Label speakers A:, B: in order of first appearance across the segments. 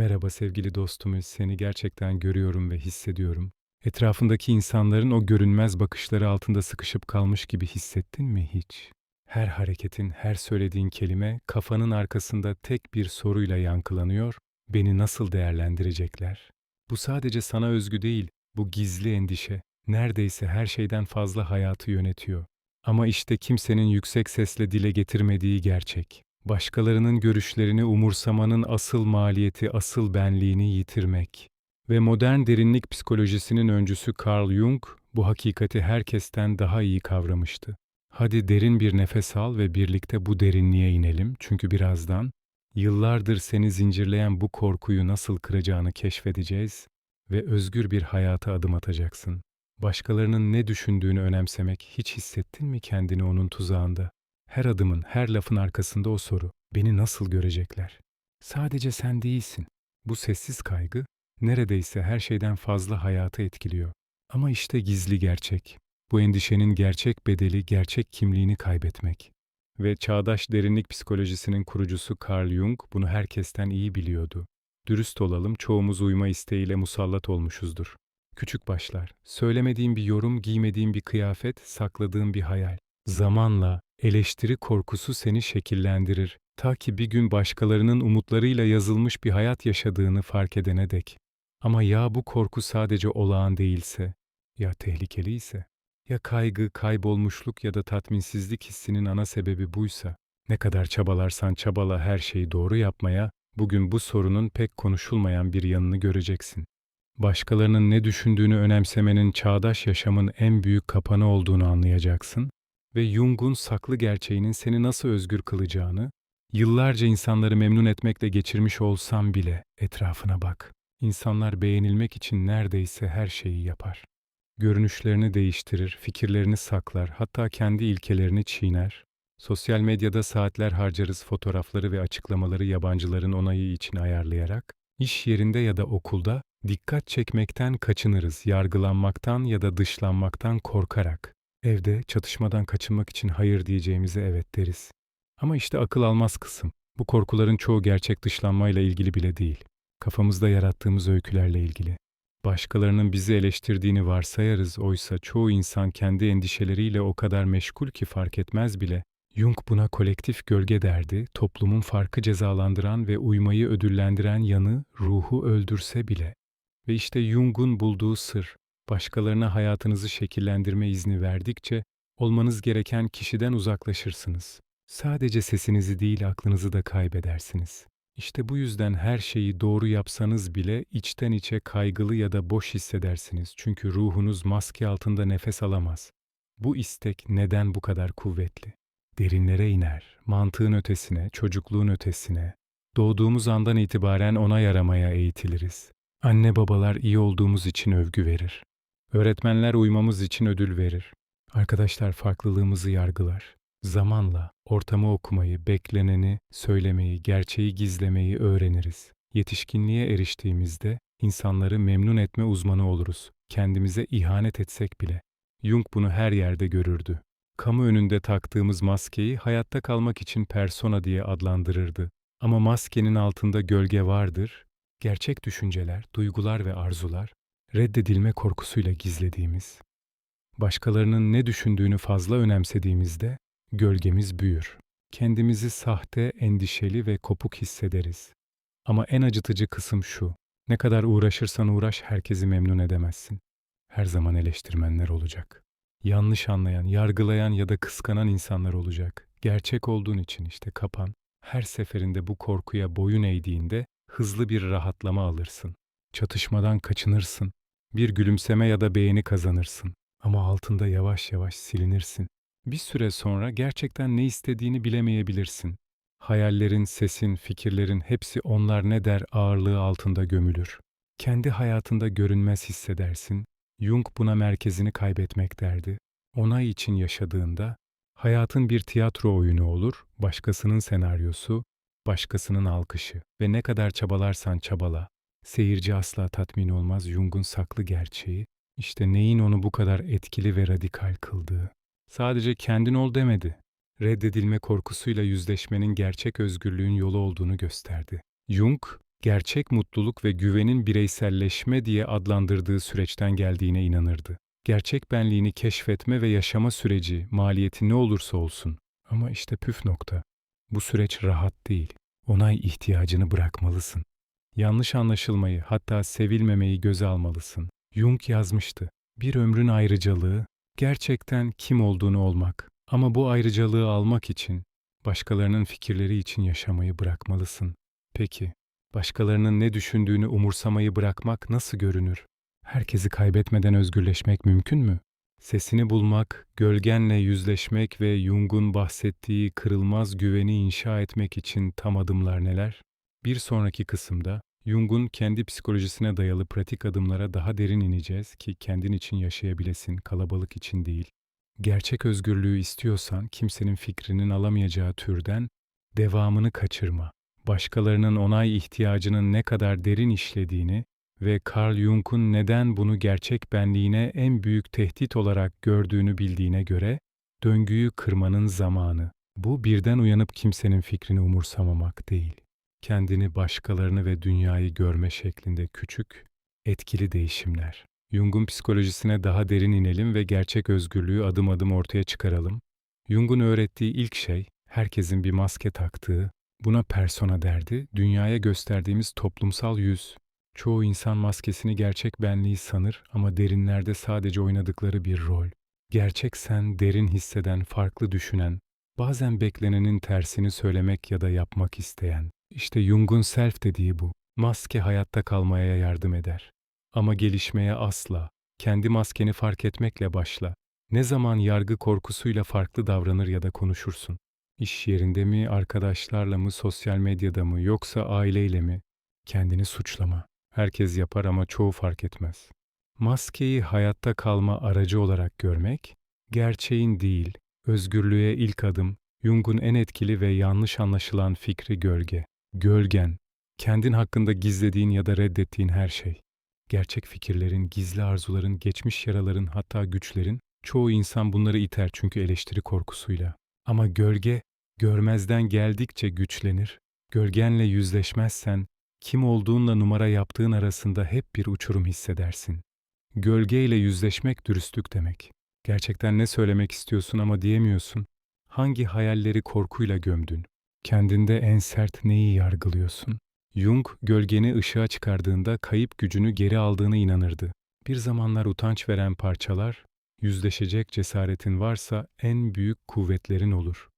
A: Merhaba sevgili dostum, seni gerçekten görüyorum ve hissediyorum. Etrafındaki insanların o görünmez bakışları altında sıkışıp kalmış gibi hissettin mi hiç? Her hareketin, her söylediğin kelime kafanın arkasında tek bir soruyla yankılanıyor. Beni nasıl değerlendirecekler? Bu sadece sana özgü değil, bu gizli endişe neredeyse her şeyden fazla hayatı yönetiyor. Ama işte kimsenin yüksek sesle dile getirmediği gerçek. Başkalarının görüşlerini umursamanın asıl maliyeti, asıl benliğini yitirmek. Ve modern derinlik psikolojisinin öncüsü Carl Jung bu hakikati herkesten daha iyi kavramıştı. Hadi derin bir nefes al ve birlikte bu derinliğe inelim çünkü birazdan yıllardır seni zincirleyen bu korkuyu nasıl kıracağını keşfedeceğiz ve özgür bir hayata adım atacaksın. Başkalarının ne düşündüğünü önemsemek hiç hissettin mi kendini onun tuzağında? Her adımın, her lafın arkasında o soru. Beni nasıl görecekler? Sadece sen değilsin. Bu sessiz kaygı neredeyse her şeyden fazla hayatı etkiliyor. Ama işte gizli gerçek. Bu endişenin gerçek bedeli, gerçek kimliğini kaybetmek. Ve çağdaş derinlik psikolojisinin kurucusu Carl Jung bunu herkesten iyi biliyordu. Dürüst olalım, çoğumuz uyma isteğiyle musallat olmuşuzdur. Küçük başlar, söylemediğim bir yorum, giymediğim bir kıyafet, sakladığım bir hayal. Zamanla eleştiri korkusu seni şekillendirir ta ki bir gün başkalarının umutlarıyla yazılmış bir hayat yaşadığını fark edene dek. Ama ya bu korku sadece olağan değilse, ya tehlikeli ise, ya kaygı, kaybolmuşluk ya da tatminsizlik hissinin ana sebebi buysa, ne kadar çabalarsan çabala her şeyi doğru yapmaya, bugün bu sorunun pek konuşulmayan bir yanını göreceksin. Başkalarının ne düşündüğünü önemsemenin çağdaş yaşamın en büyük kapanı olduğunu anlayacaksın ve Jung'un saklı gerçeğinin seni nasıl özgür kılacağını, yıllarca insanları memnun etmekle geçirmiş olsam bile etrafına bak. İnsanlar beğenilmek için neredeyse her şeyi yapar. Görünüşlerini değiştirir, fikirlerini saklar, hatta kendi ilkelerini çiğner. Sosyal medyada saatler harcarız fotoğrafları ve açıklamaları yabancıların onayı için ayarlayarak, iş yerinde ya da okulda dikkat çekmekten kaçınırız, yargılanmaktan ya da dışlanmaktan korkarak. Evde çatışmadan kaçınmak için hayır diyeceğimize evet deriz. Ama işte akıl almaz kısım. Bu korkuların çoğu gerçek dışlanmayla ilgili bile değil. Kafamızda yarattığımız öykülerle ilgili. Başkalarının bizi eleştirdiğini varsayarız oysa çoğu insan kendi endişeleriyle o kadar meşgul ki fark etmez bile. Jung buna kolektif gölge derdi, toplumun farkı cezalandıran ve uymayı ödüllendiren yanı ruhu öldürse bile. Ve işte Jung'un bulduğu sır, başkalarına hayatınızı şekillendirme izni verdikçe olmanız gereken kişiden uzaklaşırsınız. Sadece sesinizi değil aklınızı da kaybedersiniz. İşte bu yüzden her şeyi doğru yapsanız bile içten içe kaygılı ya da boş hissedersiniz. Çünkü ruhunuz maske altında nefes alamaz. Bu istek neden bu kadar kuvvetli? Derinlere iner, mantığın ötesine, çocukluğun ötesine. Doğduğumuz andan itibaren ona yaramaya eğitiliriz. Anne babalar iyi olduğumuz için övgü verir. Öğretmenler uymamız için ödül verir. Arkadaşlar farklılığımızı yargılar. Zamanla ortamı okumayı, bekleneni, söylemeyi, gerçeği gizlemeyi öğreniriz. Yetişkinliğe eriştiğimizde insanları memnun etme uzmanı oluruz. Kendimize ihanet etsek bile. Jung bunu her yerde görürdü. Kamu önünde taktığımız maskeyi hayatta kalmak için persona diye adlandırırdı. Ama maskenin altında gölge vardır. Gerçek düşünceler, duygular ve arzular reddedilme korkusuyla gizlediğimiz, başkalarının ne düşündüğünü fazla önemsediğimizde gölgemiz büyür. Kendimizi sahte, endişeli ve kopuk hissederiz. Ama en acıtıcı kısım şu, ne kadar uğraşırsan uğraş herkesi memnun edemezsin. Her zaman eleştirmenler olacak. Yanlış anlayan, yargılayan ya da kıskanan insanlar olacak. Gerçek olduğun için işte kapan. Her seferinde bu korkuya boyun eğdiğinde hızlı bir rahatlama alırsın. Çatışmadan kaçınırsın. Bir gülümseme ya da beğeni kazanırsın. Ama altında yavaş yavaş silinirsin. Bir süre sonra gerçekten ne istediğini bilemeyebilirsin. Hayallerin, sesin, fikirlerin hepsi onlar ne der ağırlığı altında gömülür. Kendi hayatında görünmez hissedersin. Jung buna merkezini kaybetmek derdi. Onay için yaşadığında hayatın bir tiyatro oyunu olur, başkasının senaryosu, başkasının alkışı ve ne kadar çabalarsan çabala, seyirci asla tatmin olmaz Jung'un saklı gerçeği, işte neyin onu bu kadar etkili ve radikal kıldığı. Sadece kendin ol demedi. Reddedilme korkusuyla yüzleşmenin gerçek özgürlüğün yolu olduğunu gösterdi. Jung, gerçek mutluluk ve güvenin bireyselleşme diye adlandırdığı süreçten geldiğine inanırdı. Gerçek benliğini keşfetme ve yaşama süreci, maliyeti ne olursa olsun. Ama işte püf nokta. Bu süreç rahat değil. Onay ihtiyacını bırakmalısın. Yanlış anlaşılmayı, hatta sevilmemeyi göze almalısın. Jung yazmıştı. Bir ömrün ayrıcalığı, gerçekten kim olduğunu olmak. Ama bu ayrıcalığı almak için, başkalarının fikirleri için yaşamayı bırakmalısın. Peki, başkalarının ne düşündüğünü umursamayı bırakmak nasıl görünür? Herkesi kaybetmeden özgürleşmek mümkün mü? Sesini bulmak, gölgenle yüzleşmek ve Jung'un bahsettiği kırılmaz güveni inşa etmek için tam adımlar neler? Bir sonraki kısımda Jung'un kendi psikolojisine dayalı pratik adımlara daha derin ineceğiz ki kendin için yaşayabilesin, kalabalık için değil. Gerçek özgürlüğü istiyorsan kimsenin fikrinin alamayacağı türden devamını kaçırma. Başkalarının onay ihtiyacının ne kadar derin işlediğini ve Carl Jung'un neden bunu gerçek benliğine en büyük tehdit olarak gördüğünü bildiğine göre döngüyü kırmanın zamanı. Bu birden uyanıp kimsenin fikrini umursamamak değil. Kendini, başkalarını ve dünyayı görme şeklinde küçük, etkili değişimler. Jung'un psikolojisine daha derin inelim ve gerçek özgürlüğü adım adım ortaya çıkaralım. Jung'un öğrettiği ilk şey, herkesin bir maske taktığı, buna persona derdi, dünyaya gösterdiğimiz toplumsal yüz. Çoğu insan maskesini gerçek benliği sanır ama derinlerde sadece oynadıkları bir rol. Gerçek sen, derin hisseden, farklı düşünen, bazen beklenenin tersini söylemek ya da yapmak isteyen. İşte Jung'un self dediği bu. Maske hayatta kalmaya yardım eder. Ama gelişmeye asla. Kendi maskeni fark etmekle başla. Ne zaman yargı korkusuyla farklı davranır ya da konuşursun? İş yerinde mi, arkadaşlarla mı, sosyal medyada mı, yoksa aileyle mi? Kendini suçlama. Herkes yapar ama çoğu fark etmez. Maskeyi hayatta kalma aracı olarak görmek, gerçeğin değil, özgürlüğe ilk adım, Jung'un en etkili ve yanlış anlaşılan fikri gölge. Gölgen, kendin hakkında gizlediğin ya da reddettiğin her şey. Gerçek fikirlerin, gizli arzuların, geçmiş yaraların hatta güçlerin, çoğu insan bunları iter çünkü eleştiri korkusuyla. Ama gölge, görmezden geldikçe güçlenir. Gölgenle yüzleşmezsen, kim olduğunla numara yaptığın arasında hep bir uçurum hissedersin. Gölgeyle yüzleşmek dürüstlük demek. Gerçekten ne söylemek istiyorsun ama diyemiyorsun. Hangi hayalleri korkuyla gömdün? Kendinde en sert neyi yargılıyorsun? Jung, gölgeni ışığa çıkardığında kayıp gücünü geri aldığını inanırdı. Bir zamanlar utanç veren parçalar, yüzleşecek cesaretin varsa en büyük kuvvetlerin olur.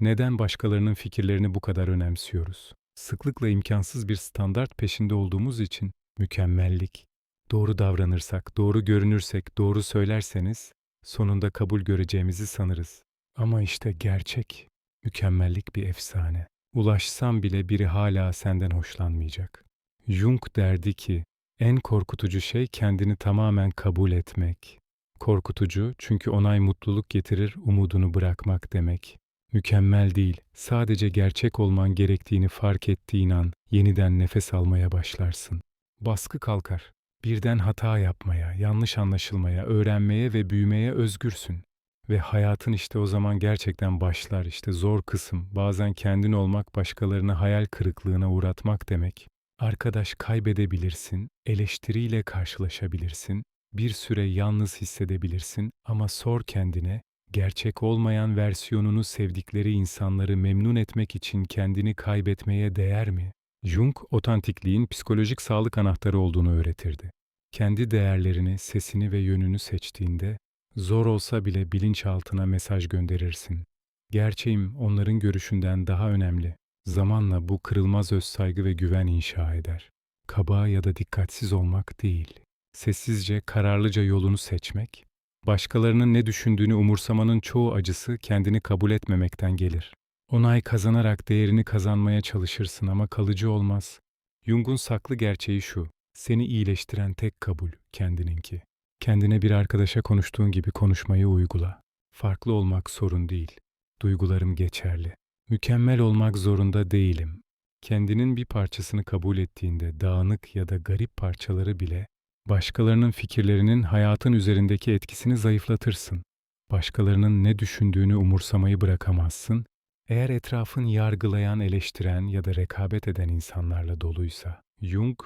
A: Neden başkalarının fikirlerini bu kadar önemsiyoruz? Sıklıkla imkansız bir standart peşinde olduğumuz için mükemmellik. Doğru davranırsak, doğru görünürsek, doğru söylerseniz sonunda kabul göreceğimizi sanırız. Ama işte gerçek, mükemmellik bir efsane. Ulaşsam bile biri hala senden hoşlanmayacak. Jung derdi ki, en korkutucu şey kendini tamamen kabul etmek. Korkutucu çünkü onay mutluluk getirir, umudunu bırakmak demek. Mükemmel değil, sadece gerçek olman gerektiğini fark ettiğin an yeniden nefes almaya başlarsın. Baskı kalkar. Birden hata yapmaya, yanlış anlaşılmaya, öğrenmeye ve büyümeye özgürsün. Ve hayatın işte o zaman gerçekten başlar. İşte zor kısım. Bazen kendin olmak başkalarını hayal kırıklığına uğratmak demek. Arkadaş kaybedebilirsin, eleştiriyle karşılaşabilirsin, bir süre yalnız hissedebilirsin ama sor kendine, gerçek olmayan versiyonunu sevdikleri insanları memnun etmek için kendini kaybetmeye değer mi? Jung, otantikliğin psikolojik sağlık anahtarı olduğunu öğretirdi. Kendi değerlerini, sesini ve yönünü seçtiğinde, zor olsa bile bilinçaltına mesaj gönderirsin. Gerçeğim onların görüşünden daha önemli. Zamanla bu kırılmaz özsaygı ve güven inşa eder. Kaba ya da dikkatsiz olmak değil. Sessizce, kararlıca yolunu seçmek, Başkalarının ne düşündüğünü umursamanın çoğu acısı kendini kabul etmemekten gelir. Onay kazanarak değerini kazanmaya çalışırsın ama kalıcı olmaz. Jung'un saklı gerçeği şu, seni iyileştiren tek kabul kendininki. Kendine bir arkadaşa konuştuğun gibi konuşmayı uygula. Farklı olmak sorun değil. Duygularım geçerli. Mükemmel olmak zorunda değilim. Kendinin bir parçasını kabul ettiğinde dağınık ya da garip parçaları bile Başkalarının fikirlerinin hayatın üzerindeki etkisini zayıflatırsın. Başkalarının ne düşündüğünü umursamayı bırakamazsın. Eğer etrafın yargılayan, eleştiren ya da rekabet eden insanlarla doluysa, Jung,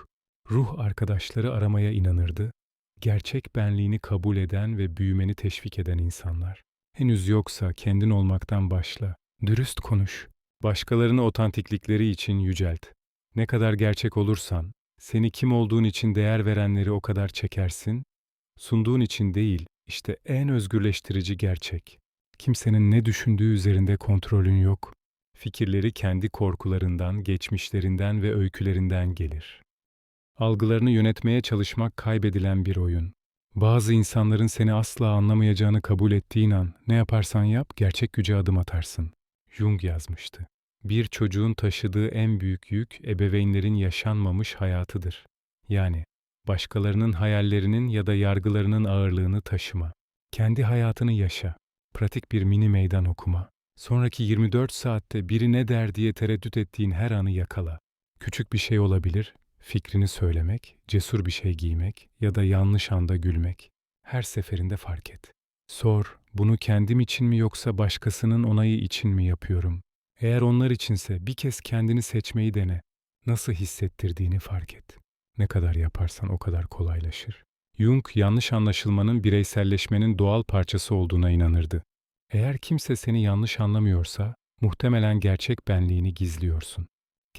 A: ruh arkadaşları aramaya inanırdı. Gerçek benliğini kabul eden ve büyümeni teşvik eden insanlar. Henüz yoksa kendin olmaktan başla. Dürüst konuş. Başkalarını otantiklikleri için yücelt. Ne kadar gerçek olursan, seni kim olduğun için değer verenleri o kadar çekersin. Sunduğun için değil, işte en özgürleştirici gerçek. Kimsenin ne düşündüğü üzerinde kontrolün yok. Fikirleri kendi korkularından, geçmişlerinden ve öykülerinden gelir. Algılarını yönetmeye çalışmak kaybedilen bir oyun. Bazı insanların seni asla anlamayacağını kabul ettiğin an ne yaparsan yap gerçek güce adım atarsın. Jung yazmıştı. Bir çocuğun taşıdığı en büyük yük ebeveynlerin yaşanmamış hayatıdır. Yani başkalarının hayallerinin ya da yargılarının ağırlığını taşıma. Kendi hayatını yaşa. Pratik bir mini meydan okuma. Sonraki 24 saatte biri ne der diye tereddüt ettiğin her anı yakala. Küçük bir şey olabilir, fikrini söylemek, cesur bir şey giymek ya da yanlış anda gülmek. Her seferinde fark et. Sor, bunu kendim için mi yoksa başkasının onayı için mi yapıyorum? Eğer onlar içinse bir kez kendini seçmeyi dene. Nasıl hissettirdiğini fark et. Ne kadar yaparsan o kadar kolaylaşır. Jung yanlış anlaşılmanın bireyselleşmenin doğal parçası olduğuna inanırdı. Eğer kimse seni yanlış anlamıyorsa, muhtemelen gerçek benliğini gizliyorsun.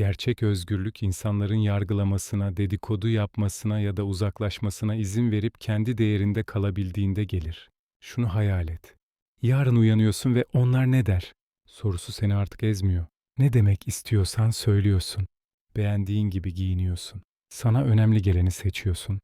A: Gerçek özgürlük insanların yargılamasına, dedikodu yapmasına ya da uzaklaşmasına izin verip kendi değerinde kalabildiğinde gelir. Şunu hayal et. Yarın uyanıyorsun ve onlar ne der? Sorusu seni artık ezmiyor. Ne demek istiyorsan söylüyorsun. Beğendiğin gibi giyiniyorsun. Sana önemli geleni seçiyorsun.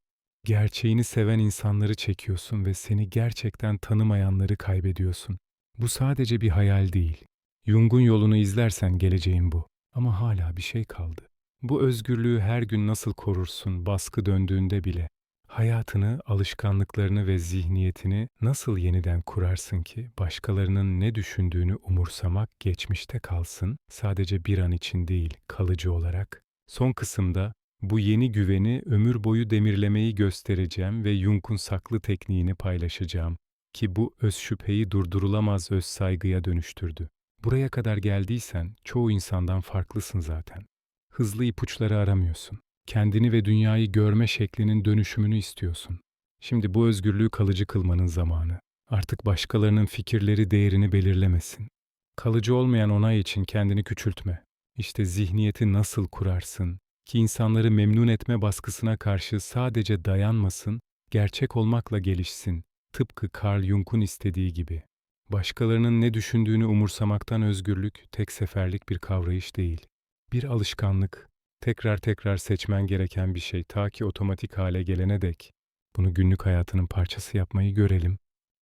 A: Gerçeğini seven insanları çekiyorsun ve seni gerçekten tanımayanları kaybediyorsun. Bu sadece bir hayal değil. Jung'un yolunu izlersen geleceğin bu. Ama hala bir şey kaldı. Bu özgürlüğü her gün nasıl korursun baskı döndüğünde bile? Hayatını, alışkanlıklarını ve zihniyetini nasıl yeniden kurarsın ki başkalarının ne düşündüğünü umursamak geçmişte kalsın, sadece bir an için değil, kalıcı olarak? Son kısımda bu yeni güveni ömür boyu demirlemeyi göstereceğim ve Jung'un saklı tekniğini paylaşacağım ki bu öz şüpheyi durdurulamaz öz saygıya dönüştürdü. Buraya kadar geldiysen çoğu insandan farklısın zaten. Hızlı ipuçları aramıyorsun. Kendini ve dünyayı görme şeklinin dönüşümünü istiyorsun. Şimdi bu özgürlüğü kalıcı kılmanın zamanı. Artık başkalarının fikirleri değerini belirlemesin. Kalıcı olmayan onay için kendini küçültme. İşte zihniyeti nasıl kurarsın ki insanları memnun etme baskısına karşı sadece dayanmasın, gerçek olmakla gelişsin, tıpkı Carl Jung'un istediği gibi. Başkalarının ne düşündüğünü umursamaktan özgürlük tek seferlik bir kavrayış değil. Bir alışkanlık, tekrar tekrar seçmen gereken bir şey ta ki otomatik hale gelene dek. Bunu günlük hayatının parçası yapmayı görelim.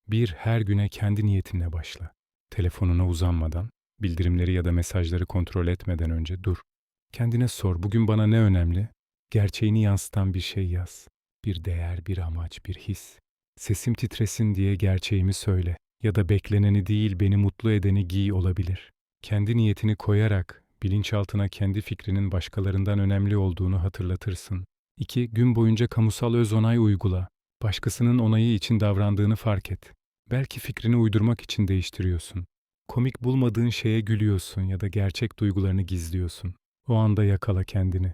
A: Bir, her güne kendi niyetinle başla. Telefonuna uzanmadan, bildirimleri ya da mesajları kontrol etmeden önce dur. Kendine sor, bugün bana ne önemli? Gerçeğini yansıtan bir şey yaz. Bir değer, bir amaç, bir his. Sesim titresin diye gerçeğimi söyle ya da bekleneni değil beni mutlu edeni giy olabilir. Kendi niyetini koyarak bilinçaltına kendi fikrinin başkalarından önemli olduğunu hatırlatırsın. 2. Gün boyunca kamusal öz onay uygula. Başkasının onayı için davrandığını fark et. Belki fikrini uydurmak için değiştiriyorsun. Komik bulmadığın şeye gülüyorsun ya da gerçek duygularını gizliyorsun. O anda yakala kendini.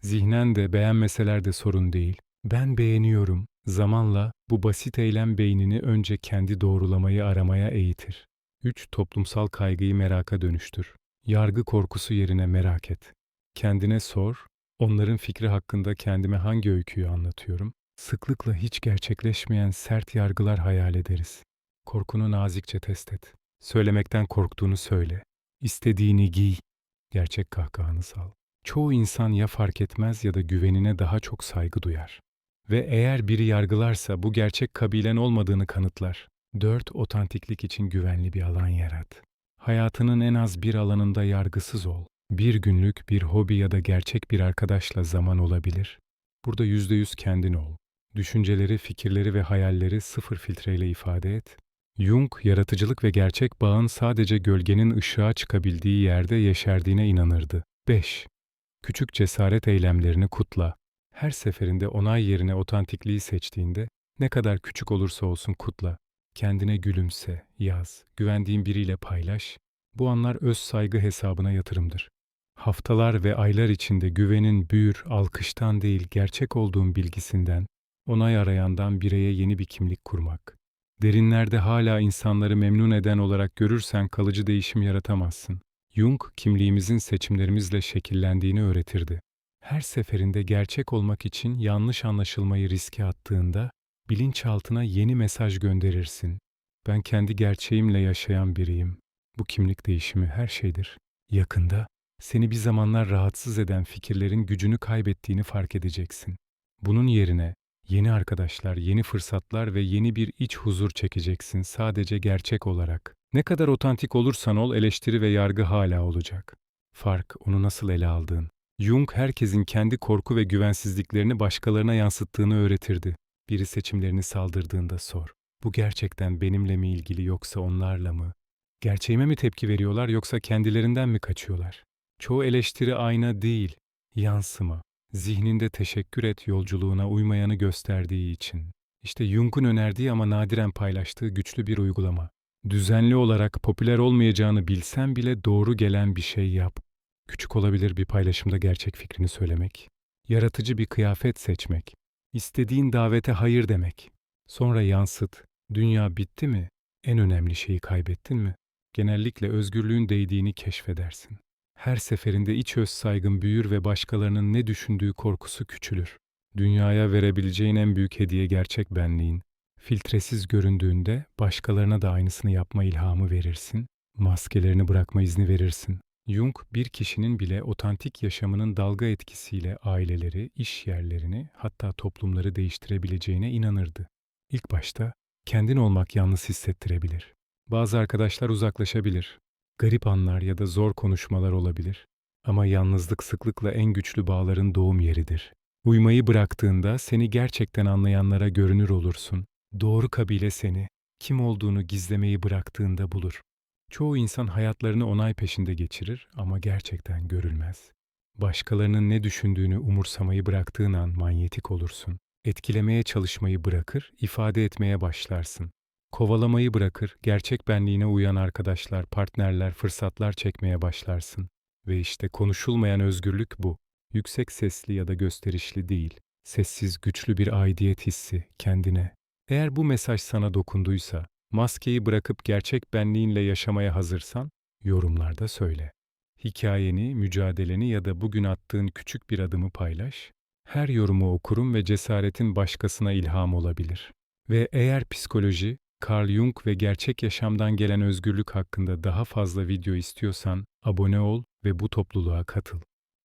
A: Zihnen de beğenmeseler de sorun değil. Ben beğeniyorum. Zamanla bu basit eylem beynini önce kendi doğrulamayı aramaya eğitir. 3. Toplumsal kaygıyı meraka dönüştür. Yargı korkusu yerine merak et. Kendine sor, onların fikri hakkında kendime hangi öyküyü anlatıyorum? Sıklıkla hiç gerçekleşmeyen sert yargılar hayal ederiz. Korkunu nazikçe test et. Söylemekten korktuğunu söyle. İstediğini giy. Gerçek kahkahanı sal. Çoğu insan ya fark etmez ya da güvenine daha çok saygı duyar. Ve eğer biri yargılarsa bu gerçek kabilen olmadığını kanıtlar. 4. Otantiklik için güvenli bir alan yarat. Hayatının en az bir alanında yargısız ol. Bir günlük bir hobi ya da gerçek bir arkadaşla zaman olabilir. Burada yüzde yüz kendin ol. Düşünceleri, fikirleri ve hayalleri sıfır filtreyle ifade et. Jung, yaratıcılık ve gerçek bağın sadece gölgenin ışığa çıkabildiği yerde yeşerdiğine inanırdı. 5. Küçük cesaret eylemlerini kutla. Her seferinde onay yerine otantikliği seçtiğinde ne kadar küçük olursa olsun kutla. Kendine gülümse, yaz, güvendiğin biriyle paylaş. Bu anlar öz saygı hesabına yatırımdır. Haftalar ve aylar içinde güvenin büyür, alkıştan değil gerçek olduğun bilgisinden, onay arayandan bireye yeni bir kimlik kurmak. Derinlerde hala insanları memnun eden olarak görürsen kalıcı değişim yaratamazsın. Jung, kimliğimizin seçimlerimizle şekillendiğini öğretirdi. Her seferinde gerçek olmak için yanlış anlaşılmayı riske attığında, bilinçaltına yeni mesaj gönderirsin. Ben kendi gerçeğimle yaşayan biriyim. Bu kimlik değişimi her şeydir. Yakında, seni bir zamanlar rahatsız eden fikirlerin gücünü kaybettiğini fark edeceksin. Bunun yerine, yeni arkadaşlar, yeni fırsatlar ve yeni bir iç huzur çekeceksin sadece gerçek olarak. Ne kadar otantik olursan ol eleştiri ve yargı hala olacak. Fark onu nasıl ele aldığın. Jung herkesin kendi korku ve güvensizliklerini başkalarına yansıttığını öğretirdi. Biri seçimlerini saldırdığında sor. Bu gerçekten benimle mi ilgili yoksa onlarla mı? Gerçeğime mi tepki veriyorlar yoksa kendilerinden mi kaçıyorlar? Çoğu eleştiri ayna değil, yansıma. Zihninde teşekkür et yolculuğuna uymayanı gösterdiği için. İşte Jung'un önerdiği ama nadiren paylaştığı güçlü bir uygulama. Düzenli olarak popüler olmayacağını bilsen bile doğru gelen bir şey yap. Küçük olabilir bir paylaşımda gerçek fikrini söylemek. Yaratıcı bir kıyafet seçmek. İstediğin davete hayır demek. Sonra yansıt. Dünya bitti mi? En önemli şeyi kaybettin mi? Genellikle özgürlüğün değdiğini keşfedersin. Her seferinde iç öz saygın büyür ve başkalarının ne düşündüğü korkusu küçülür. Dünyaya verebileceğin en büyük hediye gerçek benliğin. Filtresiz göründüğünde başkalarına da aynısını yapma ilhamı verirsin. Maskelerini bırakma izni verirsin. Jung bir kişinin bile otantik yaşamının dalga etkisiyle aileleri, iş yerlerini, hatta toplumları değiştirebileceğine inanırdı. İlk başta kendin olmak yalnız hissettirebilir. Bazı arkadaşlar uzaklaşabilir. Garip anlar ya da zor konuşmalar olabilir. Ama yalnızlık sıklıkla en güçlü bağların doğum yeridir. Uymayı bıraktığında seni gerçekten anlayanlara görünür olursun. Doğru kabile seni, kim olduğunu gizlemeyi bıraktığında bulur. Çoğu insan hayatlarını onay peşinde geçirir ama gerçekten görülmez. Başkalarının ne düşündüğünü umursamayı bıraktığın an manyetik olursun. Etkilemeye çalışmayı bırakır, ifade etmeye başlarsın. Kovalamayı bırakır, gerçek benliğine uyan arkadaşlar, partnerler, fırsatlar çekmeye başlarsın. Ve işte konuşulmayan özgürlük bu. Yüksek sesli ya da gösterişli değil. Sessiz, güçlü bir aidiyet hissi kendine. Eğer bu mesaj sana dokunduysa, maskeyi bırakıp gerçek benliğinle yaşamaya hazırsan, yorumlarda söyle. Hikayeni, mücadeleni ya da bugün attığın küçük bir adımı paylaş. Her yorumu okurum ve cesaretin başkasına ilham olabilir. Ve eğer psikoloji, Carl Jung ve gerçek yaşamdan gelen özgürlük hakkında daha fazla video istiyorsan abone ol ve bu topluluğa katıl.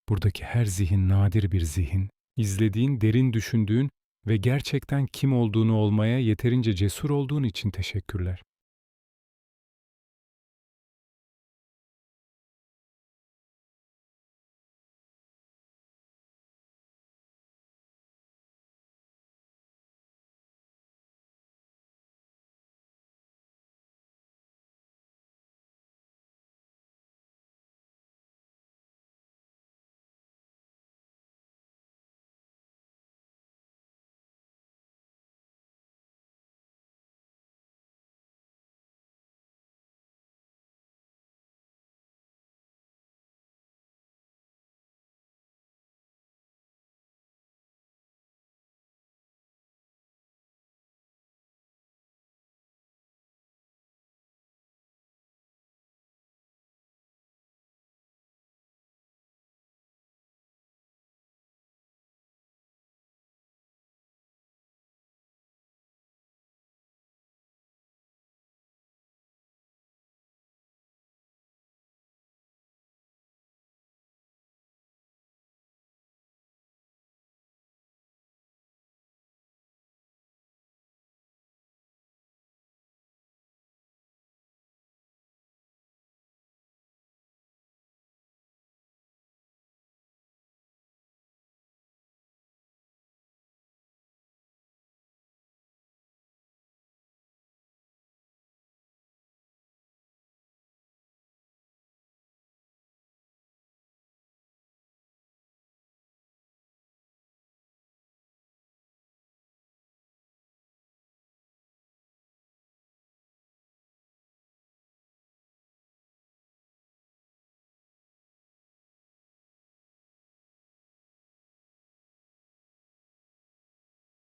A: Buradaki her zihin nadir bir zihin. İzlediğin, derin düşündüğün ve gerçekten kim olduğunu olmaya yeterince cesur olduğun için teşekkürler.